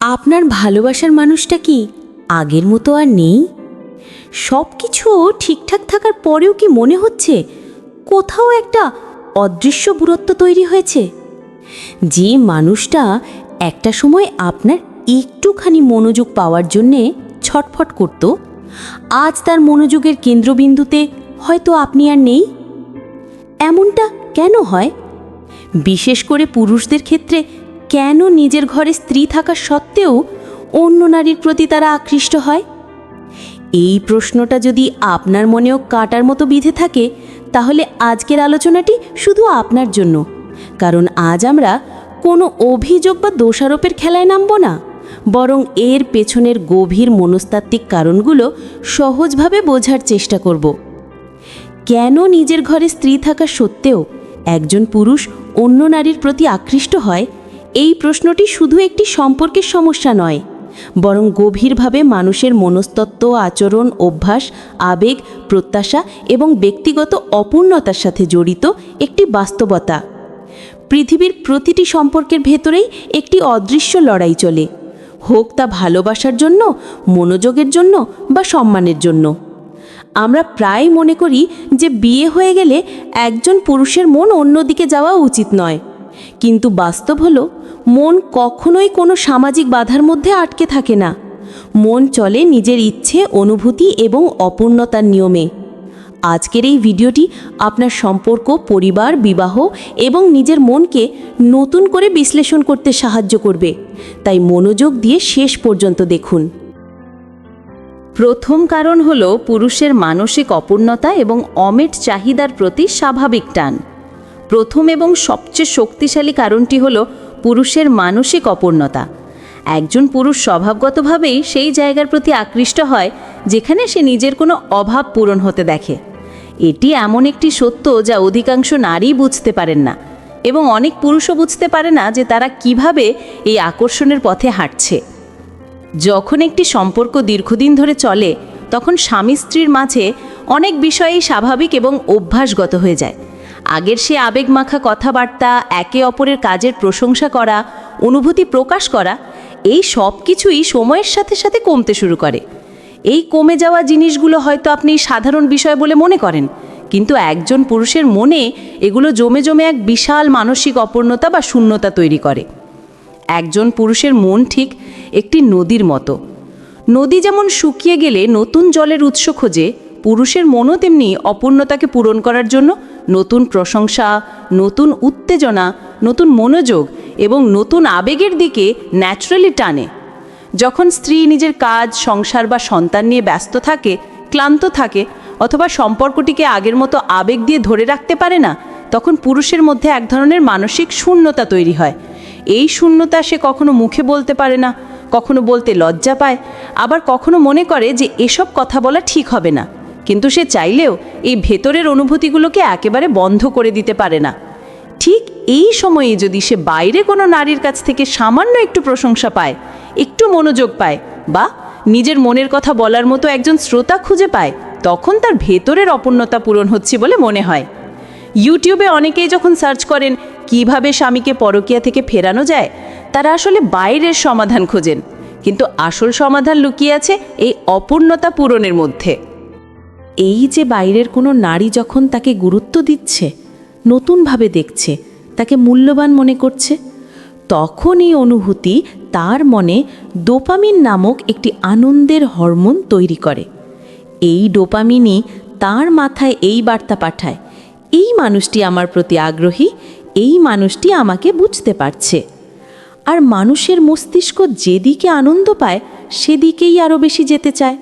আপনার ভালোবাসার মানুষটা কি আগের মতো আর নেই? সব কিছু ঠিকঠাক থাকার পরেও কি মনে হচ্ছে কোথাও একটা অদৃশ্য দূরত্ব তৈরি হয়েছে? যে মানুষটা একটা সময় আপনার একটুখানি মনোযোগ পাওয়ার জন্যে ছটফট করত, আজ তার মনোযোগের কেন্দ্রবিন্দুতে হয়তো আপনি আর নেই। এমনটা কেন হয়? বিশেষ করে পুরুষদের ক্ষেত্রে কেন নিজের ঘরে স্ত্রী থাকা সত্ত্বেও অন্য নারীর প্রতি তারা আকৃষ্ট হয়? এই প্রশ্নটা যদি আপনার মনেও কাটার মতো বিধে থাকে, তাহলে আজকের আলোচনাটি শুধু আপনার জন্য। কারণ আজ আমরা কোনো অভিযোগ বা দোষারোপের খেলায় নামব না, বরং এর পেছনের গভীর মনস্তাত্ত্বিক কারণগুলো সহজভাবে বোঝার চেষ্টা করব। কেন নিজের ঘরে স্ত্রী থাকা সত্ত্বেও একজন পুরুষ অন্য নারীর প্রতি আকৃষ্ট হয় এই প্রশ্নটি শুধু একটি সম্পর্কের সমস্যা নয়, বরং গভীরভাবে মানুষের মনস্তত্ত্ব, আচরণ, অভ্যাস, আবেগ, প্রত্যাশা এবং ব্যক্তিগত অপূর্ণতার সাথে জড়িত একটি বাস্তবতা। পৃথিবীর প্রতিটি সম্পর্কের ভেতরেই একটি অদৃশ্য লড়াই চলে, হোক তা ভালোবাসার জন্য, মনোযোগের জন্য বা সম্মানের জন্য। আমরা প্রায় মনে করি যে বিয়ে হয়ে গেলে একজন পুরুষের মন অন্যদিকে যাওয়া উচিত নয়, কিন্তু বাস্তব হলো মন কখনোই কোনো সামাজিক বাধার মধ্যে আটকে থাকে না। মন চলে নিজের ইচ্ছে, অনুভূতি এবং অপূর্ণতার নিয়মে। আজকের এই ভিডিওটি আপনার সম্পর্ক, পরিবার, বিবাহ এবং নিজের মনকে নতুন করে বিশ্লেষণ করতে সাহায্য করবে। তাই মনোযোগ দিয়ে শেষ পর্যন্ত দেখুন। প্রথম কারণ হল পুরুষের মানসিক অপূর্ণতা এবং অমেট চাহিদার প্রতি স্বাভাবিক টান। প্রথম এবং সবচেয়ে শক্তিশালী কারণটি হল পুরুষের মানসিক অপূর্ণতা। একজন পুরুষ স্বভাবগতভাবেই সেই জায়গার প্রতি আকৃষ্ট হয়, যেখানে সে নিজের কোনো অভাব পূরণ হতে দেখে। এটি এমন একটি সত্য যা অধিকাংশ নারী বুঝতে পারেন না এবং অনেক পুরুষও বুঝতে পারে না যে তারা কীভাবে এই আকর্ষণের পথে হাঁটছে। যখন একটি সম্পর্ক দীর্ঘদিন ধরে চলে, তখন স্বামী স্ত্রীর মাঝে অনেক বিষয়েই স্বাভাবিক এবং অভ্যাসগত হয়ে যায়। আগের সে আবেগমাখা কথাবার্তা, একে অপরের কাজের প্রশংসা করা, অনুভূতি প্রকাশ করা, এই সব কিছুই সময়ের সাথে সাথে কমতে শুরু করে। এই কমে যাওয়া জিনিসগুলো হয়তো আপনি সাধারণ বিষয় বলে মনে করেন, কিন্তু একজন পুরুষের মনে এগুলো জমে জমে এক বিশাল মানসিক অপূর্ণতা বা শূন্যতা তৈরি করে। একজন পুরুষের মন ঠিক একটি নদীর মতো। নদী যেমন শুকিয়ে গেলে নতুন জলের উৎস খোঁজে, পুরুষের মনও তেমনি অপূর্ণতাকে পূরণ করার জন্য নতুন প্রশংসা, নতুন উত্তেজনা, নতুন মনোযোগ এবং নতুন আবেগের দিকে ন্যাচারালি টানে। যখন স্ত্রী নিজের কাজ, সংসার বা সন্তান নিয়ে ব্যস্ত থাকে, ক্লান্ত থাকে অথবা সম্পর্কটিকে আগের মতো আবেগ দিয়ে ধরে রাখতে পারে না, তখন পুরুষের মধ্যে এক ধরনের মানসিক শূন্যতা তৈরি হয়। এই শূন্যতা সে কখনো মুখে বলতে পারে না, কখনো বলতে লজ্জা পায়, আবার কখনো মনে করে যে এসব কথা বলা ঠিক হবে না। কিন্তু সে চাইলেও এই ভেতরের অনুভূতিগুলোকে একেবারে বন্ধ করে দিতে পারে না। ঠিক এই সময়ে যদি সে বাইরে কোনো নারীর কাছ থেকে সামান্য একটু প্রশংসা পায়, একটু মনোযোগ পায় বা নিজের মনের কথা বলার মতো একজন শ্রোতা খুঁজে পায়, তখন তার ভেতরের অপূর্ণতা পূরণ হচ্ছে বলে মনে হয়। ইউটিউবে অনেকেই যখন সার্চ করেন, কীভাবে স্বামীকে পরকিয়া থেকে ফেরানো যায়, তারা আসলে বাইরের সমাধান খোঁজেন। কিন্তু আসল সমাধান লুকিয়ে আছে এই অপূর্ণতা পূরণের মধ্যে। এই যে বাইরের কোনো নারী যখন তাকে গুরুত্ব দিচ্ছে, নতুনভাবে দেখছে, তাকে মূল্যবান মনে করছে তখন এই অনুভূতি তার মনে ডোপামিন নামক একটি আনন্দের হরমোন তৈরি করে। এই ডোপামিনই তার মাথায় এই বার্তা পাঠায়, এই মানুষটি আমার প্রতি আগ্রহী, এই মানুষটি আমাকে বুঝতে পারছে। আর মানুষের মস্তিষ্ক যেদিকে আনন্দ পায়, সেদিকেই আরও বেশি যেতে চায়।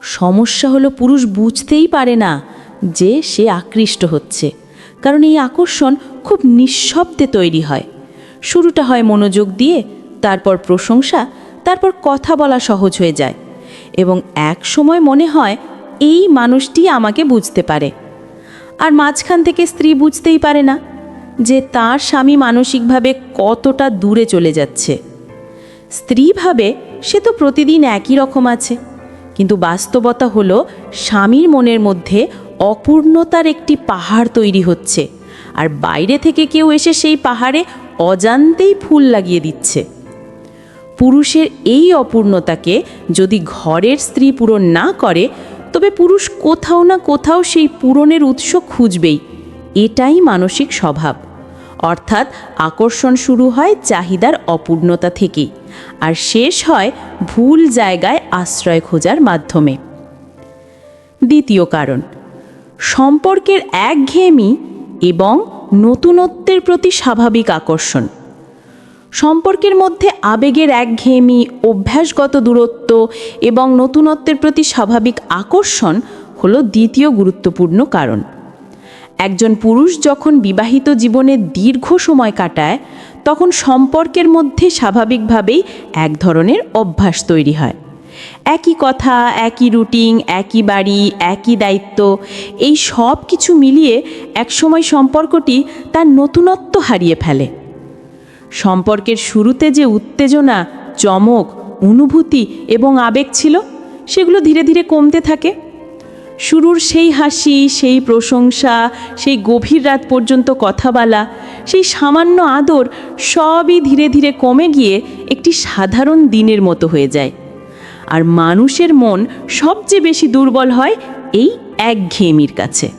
সমস্যা হলো পুরুষ বুঝতেই পারে না যে সে আকৃষ্ট হচ্ছে। কারণ এই আকর্ষণ খুব নিঃশব্দে তৈরি হয়। শুরুটা হয় মনোযোগ দিয়ে, তারপর প্রশংসা, তারপর কথা বলা সহজ হয়ে যায়। এবং এক সময় মনে হয়, এই মানুষটি আমাকে বুঝতে পারে। আর মাঝখান থেকে স্ত্রী বুঝতেই পারে না যে তার স্বামী মানসিকভাবে কতটা দূরে চলে যাচ্ছে। স্ত্রী ভাবে সে তো প্রতিদিন একই রকম আছে। কিন্তু বাস্তবতা হলো, স্বামীর মনের মধ্যে অপূর্ণতার একটি পাহাড় তৈরি হচ্ছে। আর বাইরে থেকে কেউ এসে সেই পাহাড়ে অজান্তেই ফুল লাগিয়ে দিচ্ছে। পুরুষের এই অপূর্ণতাকে যদি ঘরের স্ত্রী পূরণ না করে, তবে পুরুষ কোথাও না কোথাও সেই পূরণের উৎস খুঁজবেই। এটাই মানসিক স্বভাব। অর্থাৎ আকর্ষণ শুরু হয় চাহিদার অপূর্ণতা থেকেই। আর শেষ হয় ভুল জায়গায় আশ্রয় খোঁজার মাধ্যমে। দ্বিতীয় কারণ, সম্পর্কের একঘেয়েমি এবং নতুনত্বের প্রতি স্বাভাবিক আকর্ষণ। সম্পর্কের মধ্যে আবেগের একঘেয়েমি, অভ্যাসগত দূরত্ব এবং নতুনত্বের প্রতি স্বাভাবিক আকর্ষণ হলো দ্বিতীয় গুরুত্বপূর্ণ কারণ। একজন পুরুষ যখন বিবাহিত জীবনে দীর্ঘ সময় কাটায় তখন সম্পর্কের মধ্যে স্বাভাবিকভাবেই এক ধরনের অভ্যাস তৈরি হয়। একই কথা, একই রুটিন, একই বাড়ি, একই দায়িত্ব, এই সব কিছু মিলিয়ে একসময় সম্পর্কটি তার নতুনত্ব হারিয়ে ফেলে। সম্পর্কের শুরুতে যে উত্তেজনা, চমক, অনুভূতি এবং আবেগ ছিল, সেগুলো ধীরে ধীরে কমতে থাকে। শুরুর সেই হাসি, সেই প্রশংসা, সেই গভীর রাত পর্যন্ত কথা বলা সেই সামান্য আদর সবই ধীরে ধীরে কমে গিয়ে একটি সাধারণ দিনের মতো হয়ে যায়। আর মানুষের মন সবচেয়ে বেশি দুর্বল হয় এই একঘেয়েমির কাছে।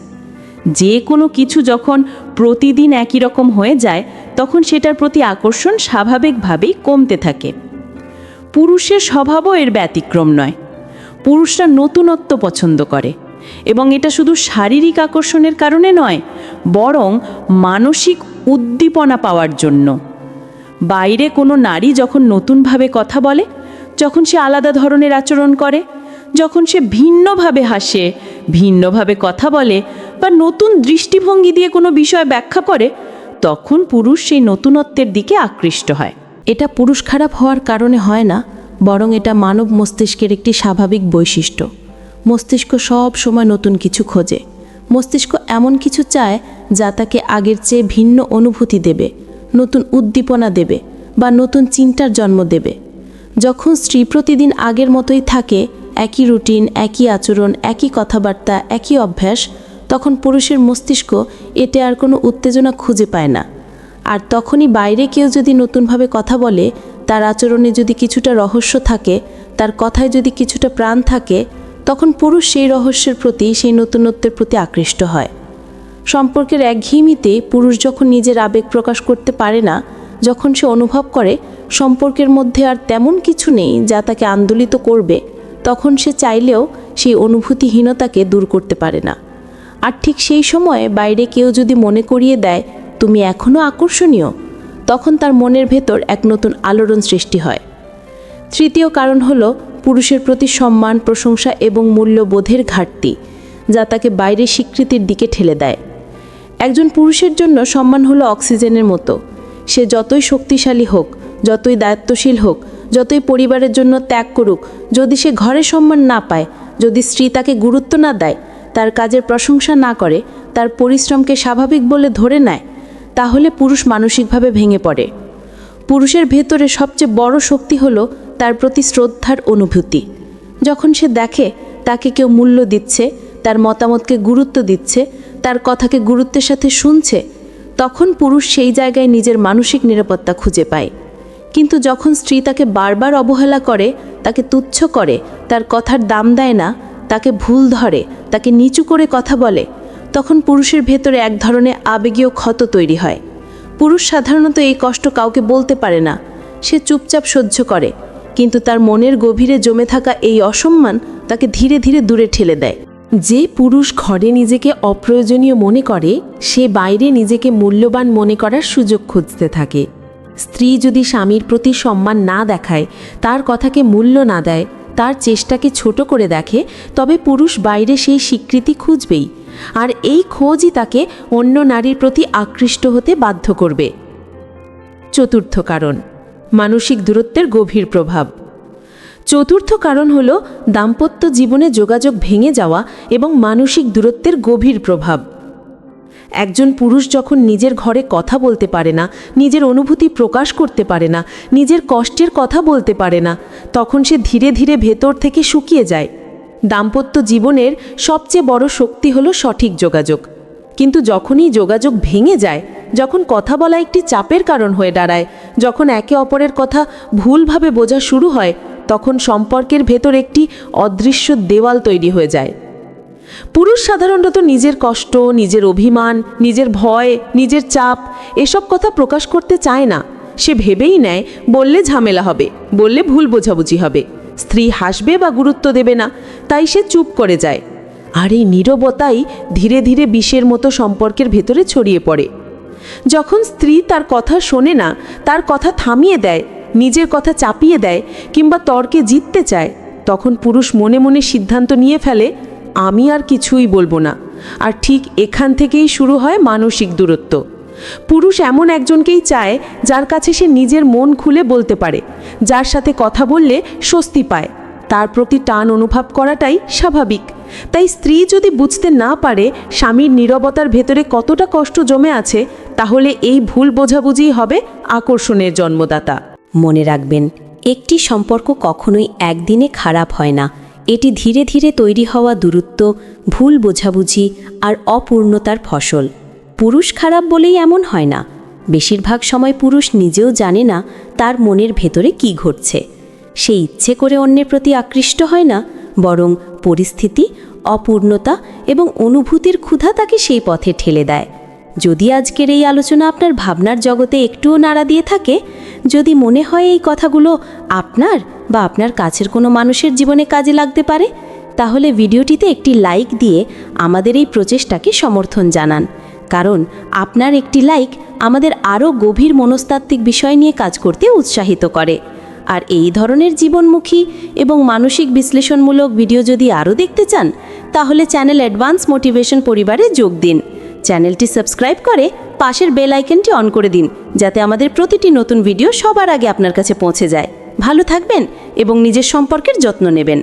যে কোনো কিছু যখন প্রতিদিন একই রকম হয়ে যায়, তখন সেটার প্রতি আকর্ষণ স্বাভাবিকভাবেই কমতে থাকে। পুরুষের স্বভাবও এর ব্যতিক্রম নয়। পুরুষরা নতুনত্ব পছন্দ করে। এবং এটা শুধু শারীরিক আকর্ষণের কারণে নয়, বরং মানসিক উদ্দীপনা পাওয়ার জন্য। বাইরে কোনো নারী যখন নতুনভাবে কথা বলে, যখন সে আলাদা ধরনের আচরণ করে, যখন সে ভিন্নভাবে হাসে, ভিন্নভাবে কথা বলে বা নতুন দৃষ্টিভঙ্গি দিয়ে কোনো বিষয় ব্যাখ্যা করে, তখন পুরুষ সেই নতুনত্বের দিকে আকৃষ্ট হয়। এটা পুরুষ খারাপ হওয়ার কারণে হয় না, বরং এটা মানব মস্তিষ্কের একটি স্বাভাবিক বৈশিষ্ট্য। মস্তিষ্ক সব সময় নতুন কিছু খোঁজে। মস্তিষ্ক এমন কিছু চায় যা তাকে আগের চেয়ে ভিন্ন অনুভূতি দেবে, নতুন উদ্দীপনা দেবে বা নতুন চিন্তার জন্ম দেবে। যখন স্ত্রী প্রতিদিন আগের মতোই থাকে, একই রুটিন, একই আচরণ, একই কথাবার্তা, একই অভ্যাস, তখন পুরুষের মস্তিষ্ক এতে আর কোনো উত্তেজনা খুঁজে পায় না। আর তখনই বাইরে কেউ যদি নতুনভাবে কথা বলে, তার আচরণে যদি কিছুটা রহস্য থাকে, তার কথায় যদি কিছুটা প্রাণ থাকে তখন পুরুষ সেই রহস্যের প্রতি, সেই নতুনত্বের প্রতি আকৃষ্ট হয়। সম্পর্কের একঘেয়েমিতে পুরুষ যখন নিজের আবেগ প্রকাশ করতে পারে না, যখন সে অনুভব করে, সম্পর্কের মধ্যে আর তেমন কিছু নেই যা তাকে আন্দোলিত করবে, তখন সে চাইলেও সেই অনুভূতিহীনতাকে দূর করতে পারে না। আর ঠিক সেই সময়ে বাইরে কেউ যদি মনে করিয়ে দেয়, তুমি এখনও আকর্ষণীয়? তখন তার মনের ভেতর এক নতুন আলোড়ন সৃষ্টি হয়। তৃতীয় কারণ হলো পুরুষের প্রতি সম্মান, প্রশংসা এবং মূল্যবোধের ঘাটতি, যা তাকে বাইরে স্বীকৃতির দিকে ঠেলে দেয়। একজন পুরুষের জন্য সম্মান হলো অক্সিজেনের মতো। সে যতই শক্তিশালী হোক, যতই দায়িত্বশীল হোক, যতই পরিবারের জন্য ত্যাগ করুক, যদি সে ঘরে সম্মান না পায়, যদি স্ত্রী তাকে গুরুত্ব না দেয়, তার কাজের প্রশংসা না করে, তার পরিশ্রমকে স্বাভাবিক বলে ধরে নেয়, তাহলে পুরুষ মানসিকভাবে ভেঙে পড়ে। পুরুষের ভেতরে সবচেয়ে বড় শক্তি হলো তার প্রতি শ্রদ্ধার অনুভূতি। যখন সে দেখে তাকে কেউ মূল্য দিচ্ছে, তার মতামতকে গুরুত্ব দিচ্ছে, তার কথাকে গুরুত্বের সাথে শুনছে, তখন পুরুষ সেই জায়গায় নিজের মানসিক নিরাপত্তা খুঁজে পায়। কিন্তু যখন স্ত্রী তাকে বারবার অবহেলা করে, তাকে তুচ্ছ করে, তার কথার দাম দেয় না, তাকে ভুল ধরে, তাকে নিচু করে কথা বলে, তখন পুরুষের ভেতরে এক ধরনের আবেগীয় ক্ষত তৈরি হয়। পুরুষ সাধারণত এই কষ্ট কাউকে বলতে পারে না। সে চুপচাপ সহ্য করে। কিন্তু তার মনের গভীরে জমে থাকা এই অসম্মান তাকে ধীরে ধীরে দূরে ঠেলে দেয়। যে পুরুষ ঘরে নিজেকে অপ্রয়োজনীয় মনে করে, সে বাইরে নিজেকে মূল্যবান মনে করার সুযোগ খুঁজতে থাকে। স্ত্রী যদি স্বামীর প্রতি সম্মান না দেখায়, তার কথাকে মূল্য না দেয়, তার চেষ্টাকে ছোট করে দেখে, তবে পুরুষ বাইরে সেই স্বীকৃতি খুঁজবেই। আর এই খোঁজই তাকে অন্য নারীর প্রতি আকৃষ্ট হতে বাধ্য করবে। চতুর্থ কারণ মানসিক দূরত্বের গভীর প্রভাব। চতুর্থ কারণ হল দাম্পত্য জীবনে যোগাযোগ ভেঙে যাওয়া এবং মানসিক দূরত্বের গভীর প্রভাব। একজন পুরুষ যখন নিজের ঘরে কথা বলতে পারে না, নিজের অনুভূতি প্রকাশ করতে পারে না, নিজের কষ্টের কথা বলতে পারে না, তখন সে ধীরে ধীরে ভেতর থেকে শুকিয়ে যায়। দাম্পত্য জীবনের সবচেয়ে বড় শক্তি হলো সঠিক যোগাযোগ। কিন্তু যখনই যোগাযোগ ভেঙে যায়, যখন কথা বলা একটি চাপের কারণ হয়ে দাঁড়ায়, যখন একে অপরের কথা ভুলভাবে বোঝা শুরু হয়, তখন সম্পর্কের ভেতর একটি অদৃশ্য দেওয়াল তৈরি হয়ে যায়। পুরুষ সাধারণত নিজের কষ্ট, নিজের অভিমান, নিজের ভয়, নিজের চাপ এসব কথা প্রকাশ করতে চায় না। সে ভেবেই নেয়, বললে ঝামেলা হবে, বললে ভুল বোঝাবুঝি হবে। স্ত্রী হাসবে বা গুরুত্ব দেবে না, তাই সে চুপ করে যায়। আর এই নীরবতাই ধীরে ধীরে বিষের মতো সম্পর্কের ভেতরে ছড়িয়ে পড়ে। যখন স্ত্রী তার কথা শোনে না, তার কথা থামিয়ে দেয়, নিজের কথা চাপিয়ে দেয় কিংবা তর্কে জিততে চায়, তখন পুরুষ মনে মনে সিদ্ধান্ত নিয়ে ফেলে, আমি আর কিছুই বলব না। আর ঠিক এখান থেকেই শুরু হয় মানসিক দূরত্ব। পুরুষ এমন একজনকেই চায় যার কাছে সে নিজের মন খুলে বলতে পারে, যার সাথে কথা বললে স্বস্তি পায়। তার প্রতি টান অনুভব করাটাই স্বাভাবিক। তাই স্ত্রী যদি বুঝতে না পারে স্বামীর নীরবতার ভেতরে কতটা কষ্ট জমে আছে, তাহলে এই ভুল বোঝাবুঝি হবে আকর্ষণের জন্মদাতা। মনে রাখবেন, একটি সম্পর্ক কখনোই একদিনে খারাপ হয় না। এটি ধীরে ধীরে তৈরি হওয়া দূরত্ব, ভুল বোঝাবুঝি আর অপূর্ণতার ফসল। পুরুষ খারাপ বলেই এমন হয় না। বেশিরভাগ সময় পুরুষ নিজেও জানে না তার মনের ভেতরে কি ঘটছে। সে ইচ্ছে করে অন্যের প্রতি আকৃষ্ট হয় না, বরং পরিস্থিতি, অপূর্ণতা এবং অনুভূতির ক্ষুধা তাকে সেই পথে ঠেলে দেয়। যদি আজকের এই আলোচনা আপনার ভাবনার জগতে একটুও নাড়া দিয়ে থাকে, যদি মনে হয় এই কথাগুলো আপনার বা আপনার কাছের কোনো মানুষের জীবনে কাজে লাগতে পারে, তাহলে ভিডিওটিতে একটি লাইক দিয়ে আমাদের এই প্রচেষ্টাকে সমর্থন জানান। কারণ আপনার একটি লাইক আমাদের আরও গভীর মনস্তাত্ত্বিক বিষয় নিয়ে কাজ করতে উৎসাহিত করে। আর এই ধরনের জীবনমুখী এবং মানসিক বিশ্লেষণমূলক ভিডিও যদি আরও দেখতে চান, তাহলে চ্যানেল অ্যাডভান্স মোটিভেশন পরিবারে যোগ দিন। চ্যানেলটি সাবস্ক্রাইব করে পাশের বেল আইকনটি অন করে দিন, যাতে আমাদের প্রতিটি নতুন ভিডিও সবার আগে আপনার কাছে পৌঁছে যায়। ভালো থাকবেন এবং নিজের সম্পর্কের যত্ন নেবেন।